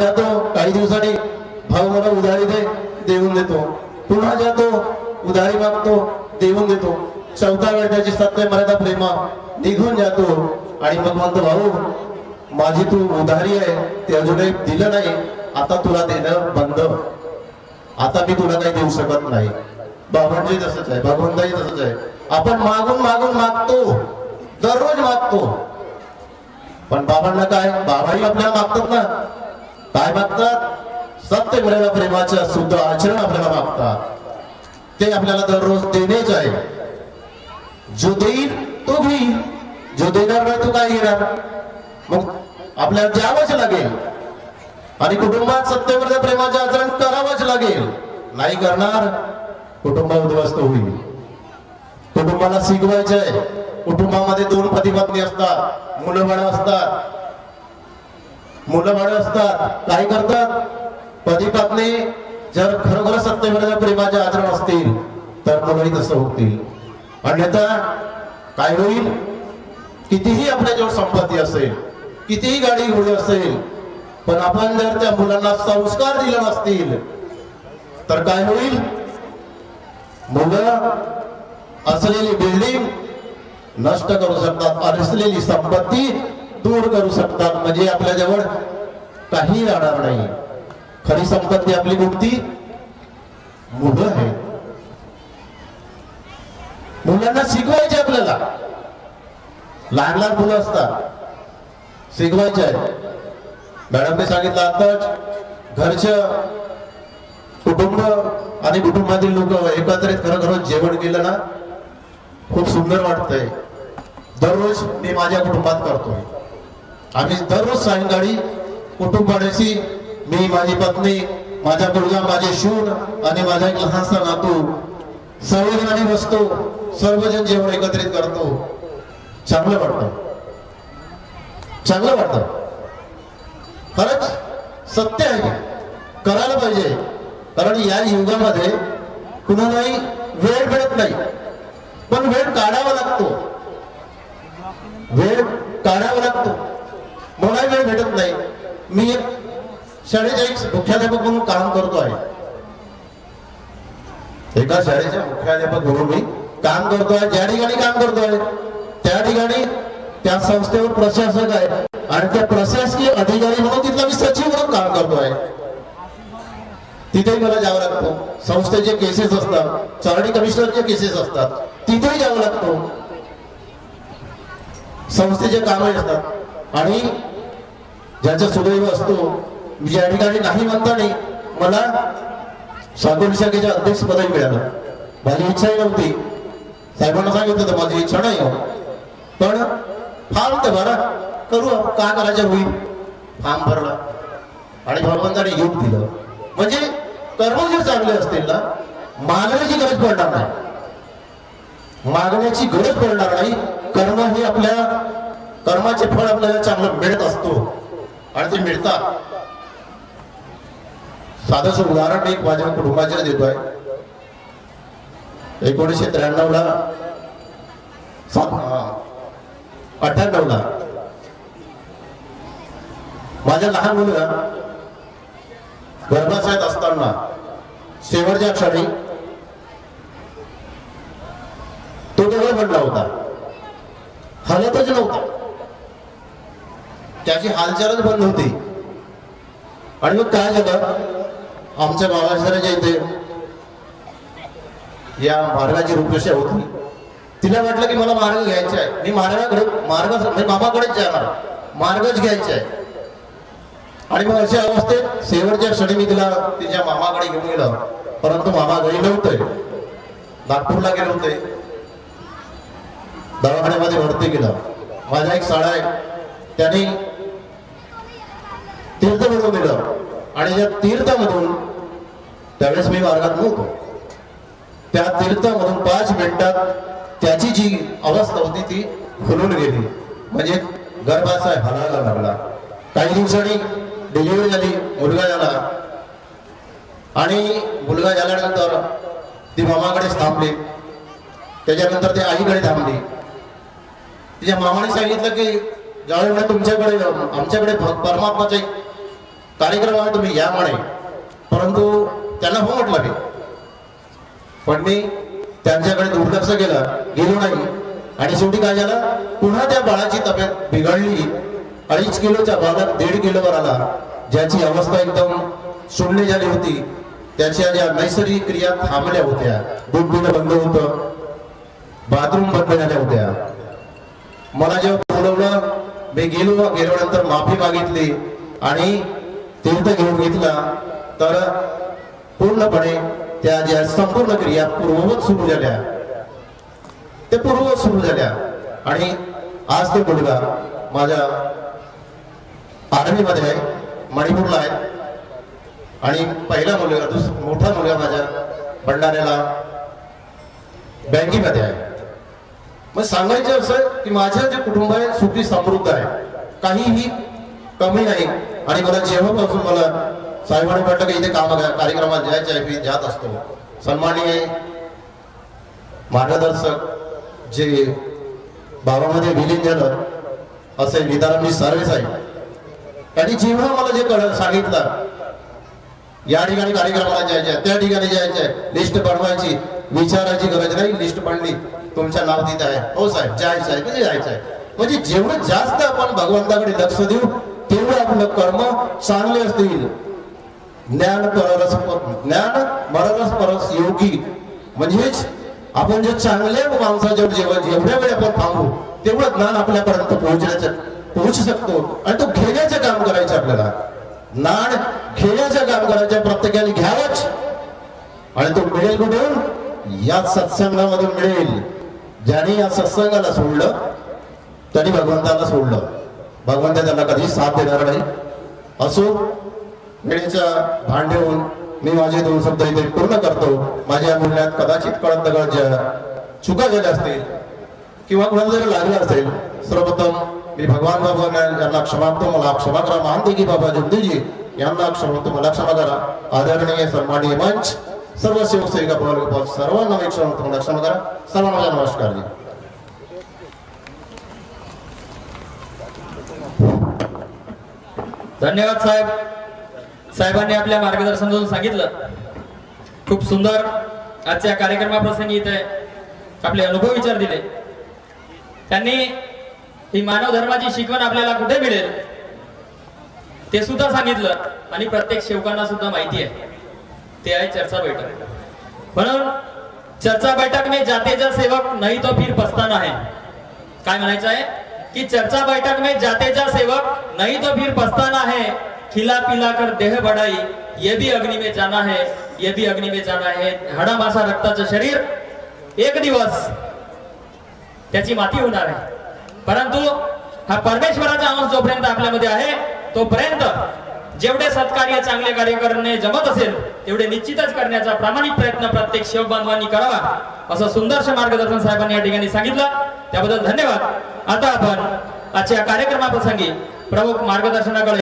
जातो काही दिवसांनी भाऊ मला उधारी दे देऊन देतो. पुन्हा जातो उधारी मागतो देऊन देतो. चौथा वेळ त्याची सत्य मर्यादा प्रेमा निघून जातो. आणि मग म्हणतो भाऊ माझी तू उधारी आहे ते अजूनही दिलं नाही आता तुला देणं बंद. आता मी तुला काही देऊ शकत नाही. बाबांची तसंच आहे भगवंताही तसंच आहे. आपण मागून मागून मागतो दररोज मागतो. पण बाबांना काय बाबाही आपल्याला मागतात ना. काय मागतात? सत्य मिळायला प्रेमाचं शुद्ध आचरण आपल्याला मागतात. ते आपल्याला दररोज देणेच आहे. जो देईल तो घेईल. जो देणार नाही तो काय घेणार. मग आपल्याला द्यावंच लागेल. आणि कुटुंबात सत्यवर्ध प्रेमाचे आचरण करावंच लागेल. नाही करणार कुटुंब उद्ध्वस्त होईल. कुटुंबाला शिकवायचं आहे कुटुंबामध्ये दोन पती पत्नी असतात. मुलं बाळ असतात. मुलं बाळ असतात काय करतात. पती पत्नी जर खरोखर सत्यमेच्या प्रेमाचे आचरण असतील तर मुलंही तसं होतील. अन्यथा काय होईल? कितीही आपल्याजवळ संपत्ती असेल कितीही गाडी घोडी असेल पण आपण जर त्या मुलांना संस्कार दिले नसतील तर काय होईल? मुलं असलेली बिल्डिंग नष्ट करू शकतात असलेली संपत्ती दूर करू शकतात. म्हणजे आपल्याजवळ काही राहणार नाही. खरी संपत्ती आपली कोणती? मुलं आहे मुलांना शिकवायचे आपल्याला. लहान लहान मुलं असतात. शिकवायचे आहे मॅडमने सांगितलं आताच घरचं कुटुंब आणि कुटुंबातील लोक एकत्रित खरं जेवण केलं ना खूप सुंदर वाटतंय. दररोज मी माझ्या कुटुंबात करतोय. आम्ही दररोज सायंकाळी कुटुंबाशी मी माझी पत्नी माझ्या मुलगा माझे शून आणि माझा एक लहानसा नातू सर्वजणांनी बसतो सर्वजण जेवण एकत्रित करतो. चांगलं वाटतं. चांगलं वाटतं. खरंच सत्य आहे करायला पाहिजे. कारण या युगामध्ये कुणालाही वेळ मिळत नाही. पण वेळ काढावा लागतो. वेळ काढावा लागतो. मलाही वेळ भेटत नाही. मी एक शाळेचा एक मुख्याध्यापक म्हणून काम करतो आहे. एका शाळेच्या मुख्याध्यापक म्हणून मी काम करतोय ज्या ठिकाणी काम करतोय त्या ठिकाणी त्या संस्थेवर प्रशासक आहे. आणि त्या प्रशासकीय अधिकारी म्हणून तिथला मी सचिव म्हणून काम करतो आहे. तिथेही मला जावं लागतो. संस्थेचे केसेस असतात. चारणी कमिशनरचे केसेस असतात. तिथेही जावं लागतो. संस्थेचे कामही असतात. आणि ज्याचा सुदैव असतो मी ज्या ठिकाणी नाही म्हणताना मला साकोली शाखेच्या अध्यक्षपदही मिळालं. माझी इच्छाही नव्हती. साहेबांना सांगितलं तर माझी इच्छा नाही हो. पण फार्म तर भरा करू का करायचं होईल? फार्म भरला. आणि भगवंताने योग दिलं. म्हणजे कर्म जर चांगले असतील ना मागण्याची गरज पडणार नाही. मागण्याची गरज पडणार नाही. कर्म हे आपल्या कर्माचे फळ आपल्याला चांगलं मिळत असतो. आणि ते मिळतात साधस उदाहरण एक माझ्या कुटुंबाच्या देतोय. एकोणीसशे त्र्याण्णव ला अठ्ठ्याण्णव ला माझ्या लहान मुलगा गर्भाशयात असताना शेवटच्या क्षणी तो डोळे म्हणला होता. हलतच नव्हता. त्याची हालचालच बंद होती. आणि मग काय झालं? आमच्या बाबाशराच्या इथे या मार्गाची रूपरेषा होती. तिला वाटलं की मला मार्ग घ्यायचा आहे. मी मार्गाकडे मार्ग म्हणजे मामाकडेच जाणार मार्गच घ्यायचा आहे. आणि मग अशा अवस्थेत शेवटच्या क्षणी मी तिला तिच्या मामाकडे घेऊन गेलो. परंतु मामा घरी नव्हते. नागपूरला गेले होते. दवाखान्यामध्ये भरती केलं. माझा एक शाळा आहे. त्यांनी तीर्थ म्हणून दिलं आणि या तीर्थामधून त्यावेळेस मी मार्गात नव्हतो. त्या तीर्थामधून पाच मिनिटात त्याची जी अवस्था होती ती खुलून गेली. म्हणजे गर्भाचा हलायला लागला. काही दिवसांनी डिलिव्हरी झाली मुलगा झाला. आणि मुलगा झाल्यानंतर ती मामाकडेच थांबली. त्याच्यानंतर ती आईकडे थांबली. तिच्या मामाने सांगितलं की ज्यावेळी तुमच्याकडे आमच्याकडे भ- परमात्माचा एक कार्यक्रमाला तुम्ही या म्हणे. परंतु त्यांना हो म्हटलं मी. पण मी त्यांच्याकडे दुर्लक्ष केलं गेलो नाही. आणि शेवटी काय झालं? पुन्हा त्या बाळाची तब्येत बिघडली. अडीच किलोच्या भागात दीड किलोवर आला ज्याची अवस्था एकदम शून्य झाली होती त्याच्या ज्या नैसर्गिक क्रिया थांबल्या होत्या. दूध पिणं बंद होतं. बाथरूम बंद झाल्या होत्या. मला जेव्हा बोलवलं मी गेलो गेल्यानंतर माफी मागितली. आणि तीर्थ घेऊन घेतला तर पूर्णपणे त्या ज्या संपूर्ण क्रिया पूर्ववत सुरू झाल्या. ते पूर्ववत सुरू झाल्या. आणि आज तो मुलगा माझ्या आर्मीमध्ये आहे मणिपूरला आहे. आणि पहिला मुलगा दुसरा मोठा मुलगा माझ्या भंडाऱ्याला बँकेमध्ये आहे. मग सांगायचं असं की माझं जे कुटुंब आहे सुखी समृद्ध आहे काहीही कमी नाही आणि मला जेव्हापासून मला साहेबांनी म्हटलं की इथे काम कार्यक्रमात जायचे आहे मी जात असतो. सन्माननीय मार्गदर्शक जे बाबामध्ये विलीन झालं असे निदारामजी सर्वे साहेब आणि जेव्हा मला जे कळ सांगितलं या ठिकाणी कार्यक्रमाला जायचे आहे, त्या ठिकाणी जायचे लिस्ट बनवायची विचारायची गरज नाही लिस्ट बनली तुमच्या नाव तिथे आहे. हो साहेब जायचं आहे म्हणजे जायचं आहे? म्हणजे जेवढं जास्त आपण भगवंताकडे लक्ष देऊ तेवढं आपलं कर्म चांगले असतील. ज्ञान पररस ज्ञान मररस परस योगी. म्हणजेच आपण जे चांगल्या माणसाच्या जेव्हा जेवढ्या वेळ आपण थांबू तेवढं ज्ञान आपल्यापर्यंत पोहोचण्याचं पोहोचू शकतो. आणि तो घेण्याचं काम करायचं आपल्याला. ज्ञान घेण्याचं काम करायचं प्रत्येकाने घ्यावंच. आणि तो मिळेल कुठून? या सत्संगामधून मिळेल. ज्याने या सत्संगाला सोडलं त्यांनी भगवंताला सोडलं. भगवंत त्यांना कधीच साथ देणार नाही. असो वेळेच्या भान ठेवून मी माझे दोन शब्द इथे पूर्ण करतो. माझ्या बोलण्यात कदाचित कळत नकळत ज्या चुका झाल्या असतील किंवा कोणाला जरी लागलं असेल सर्वप्रथम मी भगवान बाबा यांना क्षमापतो मला क्षमा करा. मानते की बाबा जगदीजी यांना क्षमा मला क्षमा करा. आदरणीय सन्माननीय मंच सर्व शिवसेविका सर्वांना मी क्षमा मागतो मला क्षमा करा. सर्वांना माझा नमस्कार धन्यवाद साहेब. साहेबांनी आपल्या मार्गदर्शनातून सांगितलं. खूप सुंदर आजच्या कार्यक्रमाप्रसंगी इथे आपले अनुभव विचार दिले. त्यांनी ही मानव धर्माची शिकवण आपल्याला कुठे मिळेल ते सुद्धा सांगितलं आणि प्रत्येक सेवकांना सुद्धा माहिती आहे. ते आहे चर्चा बैठक. म्हणून चर्चा बैठक में जाते जा सेवक नाही तो फिर पस्ताना आहे काय म्हणायचं आहे? की चर्चा बैठक में जाते जा सेवक नहीं तो फिर पछताना है। खिला पिला कर देह बढ़ाई ये भी अग्नि में जाना है ये भी अग्नि में जाना है। हडा मासा रक्ताचं शरीर एक दिवस त्याची माती होणार आहे। परंतु हा परमेश्वराचा अंश जोपर्यंत आपल्यामध्ये आहे तोपर्यंत जेवढे सत्कार्य चांगले कार्य करणे जमत असेल तेवढे निश्चितच करण्याचा प्रामाणिक प्रयत्न प्रत्येक शिव बांधवांनी करावा असं सुंदरशे मार्गदर्शन साहेबांनी या ठिकाणी सांगितलं. त्याबद्दल धन्यवाद. आता आपण आजच्या कार्यक्रमाप्रसंगी प्रमुख मार्गदर्शनाकडे